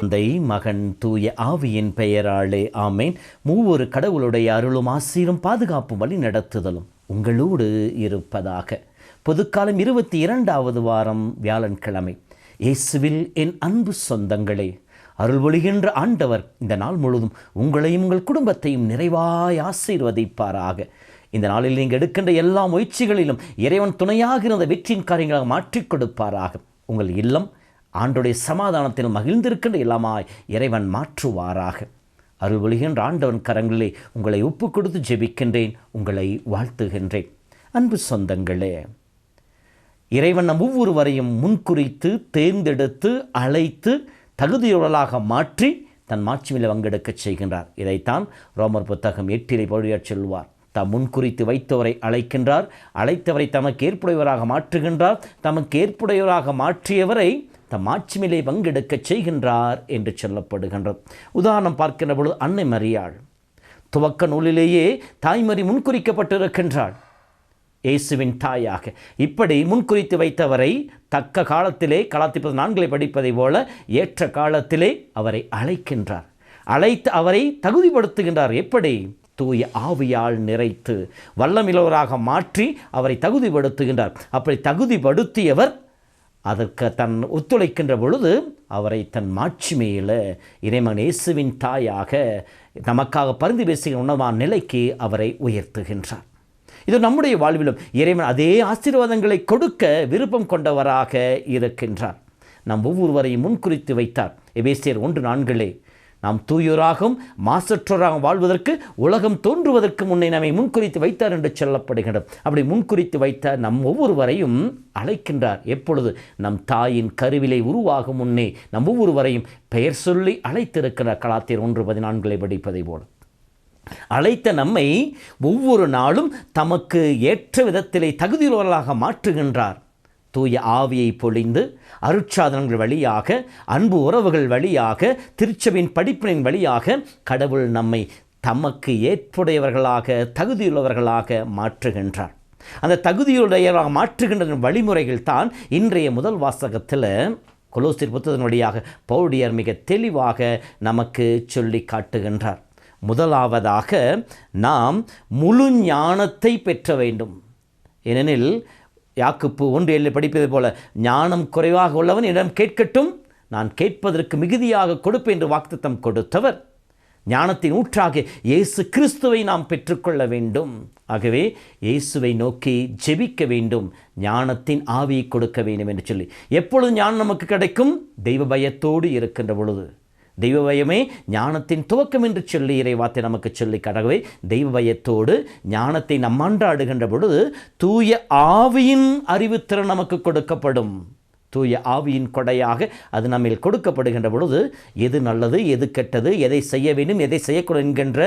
தந்தை மகன் தூய ஆவியின் பெயராளே ஆமேன். மூவொரு கடவுளுடைய அருளும் ஆசீரும் பாதுகாப்பும் வழி நடத்துதலும் உங்களோடு இருப்பதாக. பொதுக்காலம் இருபத்தி இரண்டாவது வாரம் வியாழன்கிழமை. இயேசுவில் என் அன்பு சொந்தங்களே அருள் ஒளிகின்ற ஆண்டவர் இந்த நாள் முழுவதும் உங்களையும் உங்கள் குடும்பத்தையும் நிறைவாய் ஆசீர்வதிப்பாராக. இந்த நாளில் நீங்கள் எடுக்கின்ற எல்லா முயற்சிகளிலும் இறைவன் துணையாக இருந்த வெற்றியின் காரியங்களாக மாற்றிக் கொடுப்பாராக. உங்கள் இல்லம் ஆண்டுடைய சமாதானத்தில் மகிழ்ந்திருக்கின்ற இல்லமாய் இறைவன் மாற்றுவாராக. அருள் ஆண்டவன் கரங்களிலே உங்களை ஒப்பு கொடுத்து ஜெபிக்கின்றேன் உங்களை வாழ்த்துகின்றேன். அன்பு சொந்தங்களே இறைவன் நம் ஒவ்வொருவரையும் முன்குறித்து தேர்ந்தெடுத்து அழைத்து தகுதியுடலாக மாற்றி தன் மாட்சிமையில் பங்கெடுக்கச் செய்கின்றார். இதைத்தான் ரோமர் புத்தகம் எட்டிலை பொழியச் சொல்வார் தாம் முன்குறித்து வைத்தவரை அழைக்கின்றார் அழைத்தவரை தமக்கு ஏற்புடையவராக மாற்றுகின்றார் தமக்கு ஏற்புடையவராக மாற்றியவரை தம் மாட்சிமையிலே பங்கெடுக்கச் செய்கின்றார் என்று சொல்லப்படுகின்றது. உதாரணம் பார்க்கின்ற பொழுது அன்னை மரியாள் துவக்க நூலிலேயே தாய்மறி முன்குறிக்கப்பட்டிருக்கின்றாள். இயேசுவின் தாயாக இப்படி முன்குறித்து வைத்தவரை தக்க காலத்திலே கலாத்திப்பது நான்களை படிப்பதை போல ஏற்ற காலத்திலே அவரை அழைக்கின்றார். அழைத்து அவரை தகுதிப்படுத்துகின்றார். எப்படி? தூய ஆவியால் நிறைத்து வல்லமிலவராக மாற்றி அவரை தகுதிப்படுத்துகின்றார். அப்படி தகுதிப்படுத்தியவர் அதற்கு தன் ஒத்துழைக்கின்ற பொழுது அவரை தன் மாட்சிமையில் இறைமகன் இயேசுவின் தாயாக நமக்காக பருந்து பேசுகிற உணவான நிலைக்கு அவரை உயர்த்துகின்றார். இது நம்முடைய வாழ்விலும் இறைவன் அதே ஆசீர்வாதங்களை கொடுக்க விருப்பம் கொண்டவராக இருக்கின்றார். நம் ஒவ்வொருவரையும் முன்குறித்து வைத்தார். எபேசியர் ஒன்று நான்களே நாம் தூயோராகவும் மாசற்றோராகவும் வாழ்வதற்கு உலகம் தோன்றுவதற்கு முன்னே நம்மை முன்குறித்து வைத்தார் என்று சொல்லப்படுகின்றது அப்படி முன்குறித்து வைத்த நம் ஒவ்வொருவரையும் அழைக்கின்றார். எப்பொழுது? நம் தாயின் கருவிலை உருவாகும் முன்னே நம் ஒவ்வொருவரையும் பெயர் சொல்லி அழைத்திருக்கிறார். கலாத்தியர் ஒன்று பதினான்களை படிப்பதை போல. அழைத்த நம்மை ஒவ்வொரு நாளும் தமக்கு ஏற்ற விதத்திலே தகுதியுள்ளவர்களாக மாற்றுகின்றார். தூய ஆவியை பொழிந்து அருட்சாதனங்கள் வழியாக அன்பு உறவுகள் வழியாக திருச்சபின் படிப்பினின் வழியாக கடவுள் நம்மை தமக்கு ஏற்புடையவர்களாக தகுதியுள்ளவர்களாக மாற்றுகின்றார். அந்த தகுதியுடையவராக மாற்றுகின்ற வழிமுறைகள் தான் இன்றைய முதல் வாசகத்தில் கொலோஸ்திர் புத்தகத்தின் வழியாக பௌடியர் மிக தெளிவாக நமக்கு சொல்லி காட்டுகின்றார். முதலாவதாக நாம் முழு ஞானத்தை பெற்ற வேண்டும். ஏனெனில் யாக்குப்பு ஒன்று ஏழில் படிப்பது போல ஞானம் குறைவாக உள்ளவன் இடம் கேட்கட்டும் நான் கேட்பதற்கு மிகுதியாக கொடுப்பேன் என்று வாக்குத்தம் கொடுத்தவர். ஞானத்தின் ஊற்றாக இயேசு கிறிஸ்துவை நாம் பெற்றுக்கொள்ள வேண்டும். ஆகவே இயேசுவை நோக்கி ஜெபிக்க வேண்டும் ஞானத்தின் ஆவியை கொடுக்க வேண்டும் என்று சொல்லி. எப்பொழுது ஞானம் நமக்கு கிடைக்கும்? தெய்வ பயத்தோடு இருக்கின்ற பொழுது. தெய்வ பயமே ஞானத்தின் துவக்கம் என்று சொல்லி இறைவாத்தை நமக்கு சொல்லி கடகவே தெய்வ பயத்தோடு ஞானத்தை நம் அன்றாடுகின்ற பொழுது தூய ஆவியின் அறிவுத்திறன் நமக்கு கொடுக்கப்படும். தூய ஆவியின் கொடையாக அது நம்மில் கொடுக்கப்படுகின்ற பொழுது எது நல்லது எது கெட்டது எதை செய்ய வேண்டும் எதை செய்யக்கூடாது என்கின்ற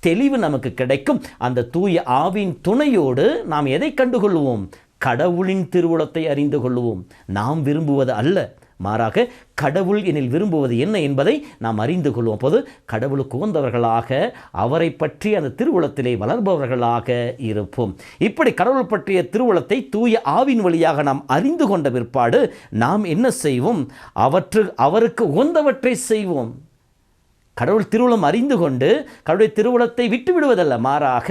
தெளிவு நமக்கு கிடைக்கும். அந்த தூய ஆவியின் துணையோடு நாம் எதை கண்டுகொள்வோம்? கடவுளின் திருவுளத்தை அறிந்து கொள்வோம். நாம் விரும்புவது அல்ல. மாறாக கடவுள் எனில் விரும்புவது என்ன என்பதை நாம் அறிந்து கொள்வோம். போது கடவுளுக்கு உகந்தவர்களாக அவரை பற்றி அந்த திருவுளத்திலே வளர்பவர்களாக இருப்போம். இப்படி கடவுள் பற்றிய திருவுளத்தை தூய ஆவின் வழியாக நாம் அறிந்து கொண்ட பிற்பாடு நாம் என்ன செய்வோம்? அவற்று அவருக்கு உகந்தவற்றை செய்வோம். கடவுள் திருவுளம் அறிந்து கொண்டு கடவுளுடைய திருவுளத்தை விட்டு விடுவதல்ல. மாறாக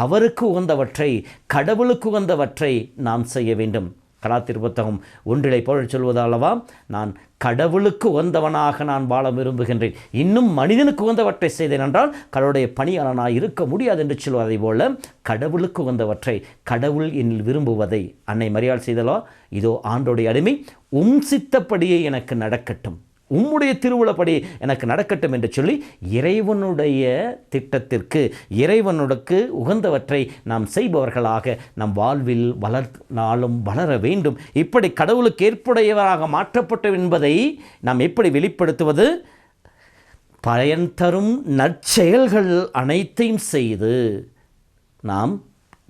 அவருக்கு உகந்தவற்றை கடவுளுக்கு உகந்தவற்றை நாம் செய்ய வேண்டும். கலாத்திரு புத்தகம் ஒன்றிலை போல் சொல்வதாலவா நான் கடவுளுக்கு உகந்தவனாக நான் வாழ விரும்புகின்றேன். இன்னும் மனிதனுக்கு உகந்தவற்றை செய்தேன் என்றால் கடவுளுடைய பணியாளனாக இருக்க முடியாது என்று சொல்வதை போல கடவுளுக்கு உகந்தவற்றை கடவுள் என்னில் விரும்புவதை அன்னை மரியாள் செய்தலோ? இதோ ஆண்டோடைய அடிமை உம் சித்தப்படியே எனக்கு நடக்கட்டும். உம்முடைய திருவிழப்படி எனக்கு நடக்கட்டும் என்று சொல்லி இறைவனுடைய திட்டத்திற்கு இறைவனுக்கு உகந்தவற்றை நாம் செய்பவர்களாக நம் வாழ்வில் வளர் நாளும் வளர வேண்டும். இப்படி கடவுளுக்கு ஏற்புடையவராக மாற்றப்பட்டோம் என்பதை நாம் எப்படி வெளிப்படுத்துவது? பயன் தரும் நற்செயல்கள் அனைத்தையும் செய்து நாம்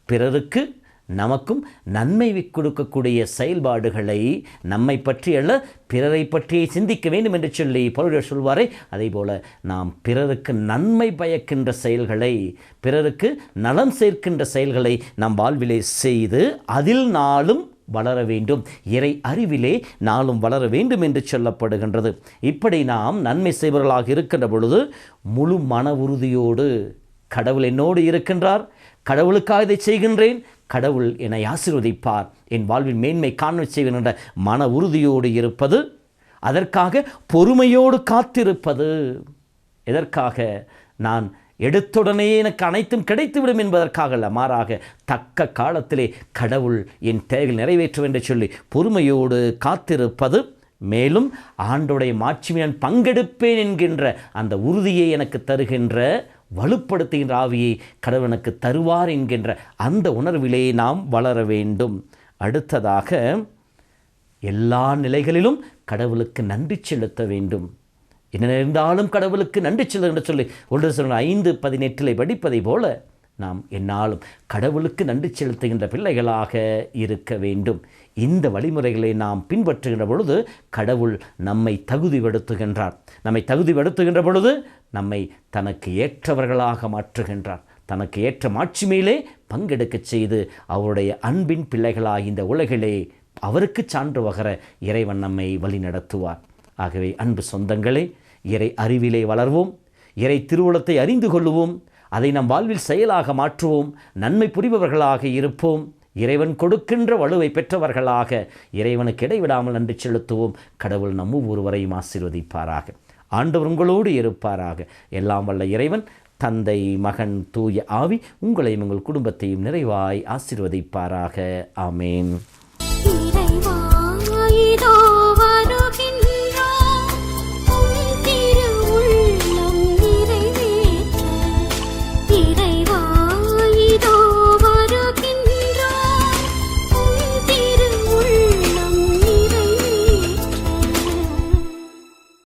பிறருக்கு நமக்கும் நன்மை கொடுக்கக்கூடிய செயல்பாடுகளை நம்மை பற்றியல்ல பிறரை பற்றியே சிந்திக்க வேண்டும் என்று சொல்லி பவுலர் சொல்வாரே. அதே போல நாம் பிறருக்கு நன்மை பயக்கின்ற செயல்களை பிறருக்கு நலம் சேர்க்கின்ற செயல்களை நம் வாழ்விலே செய்து அதில் நாளும் வளர வேண்டும். இறை அறிவிலே நாளும் வளர வேண்டும் என்று சொல்லப்படுகின்றது. இப்படி நாம் நன்மை செய்பவர்களாக இருக்கின்ற பொழுது முழு மன உறுதியோடு கடவுள் என்னோடு இருக்கின்றார். கடவுளுக்காக இதை செய்கின்றேன். கடவுள் என்னை ஆசீர்வதிப்பார். என் வாழ்வில் மேன்மை காண செய்வேன் என்ற மன உறுதியோடு இருப்பது அதற்காக பொறுமையோடு காத்திருப்பது. எதற்காக? நான் எடுத்துடனே எனக்கு அனைத்தும் கிடைத்துவிடும் என்பதற்காக அல்ல மாறாக தக்க காலத்திலே கடவுள் என் தேவைகள் நிறைவேற்றும் என்று சொல்லி பொறுமையோடு காத்திருப்பது. மேலும் ஆண்டோடைய மாட்சிமையான் பங்கெடுப்பேன் என்கின்ற அந்த உறுதியை எனக்கு தருகின்ற வலுப்படுத்துகின்ற ஆவியை கடவுனுக்கு தருவார் என்கின்ற அந்த உணர்விலே நாம் வளர வேண்டும். அடுத்ததாக எல்லா நிலைகளிலும் கடவுளுக்கு நன்றி செலுத்த வேண்டும். என்ன இருந்தாலும் கடவுளுக்கு நன்றி செலுத்த என்று சொல்லி ஒன்று சொல்ல ஐந்து பதினெட்டிலே படிப்பதை போல நாம் என்னாலும் கடவுளுக்கு நன்றி செலுத்துகின்ற பிள்ளைகளாக இருக்க வேண்டும். இந்த வழிமுறைகளை நாம் பின்பற்றுகின்ற பொழுது கடவுள் நம்மை தகுதிப்படுத்துகின்றார். நம்மை தகுதிப்படுத்துகின்ற பொழுது நம்மை தனக்கு ஏற்றவர்களாக மாற்றுகின்றார். தனக்கு ஏற்ற மாட்சிமையிலே பங்கெடுக்கச் செய்து அவருடைய அன்பின் பிள்ளைகளாக இந்த உலகிலே அவருக்கு சான்று வகர இறைவன் நம்மை வழிநடத்துவார் ஆகவே அன்பு சொந்தங்களே இறை அறிவிலே வளர்வோம். இறை திருவுளத்தை அறிந்து கொள்ளுவோம். அதை நம் வாழ்வில் செயலாக மாற்றுவோம் நன்மை புரிபவர்களாக இருப்போம் இறைவன் கொடுக்கின்ற வலுவை பெற்றவர்களாக இறைவனுக்கு இடைவிடாமல் நன்றி செலுத்துவோம். கடவுள் நம்ம ஒருவரையும் ஆசீர்வதிப்பாராக. ஆண்டவர் உங்களோடு இருப்பாராக. எல்லாம் வல்ல இறைவன் தந்தை மகன் தூய ஆவி உங்களையும் உங்கள் குடும்பத்தையும் நிறைவாய் ஆசிர்வதிப்பாராக. ஆமேன்.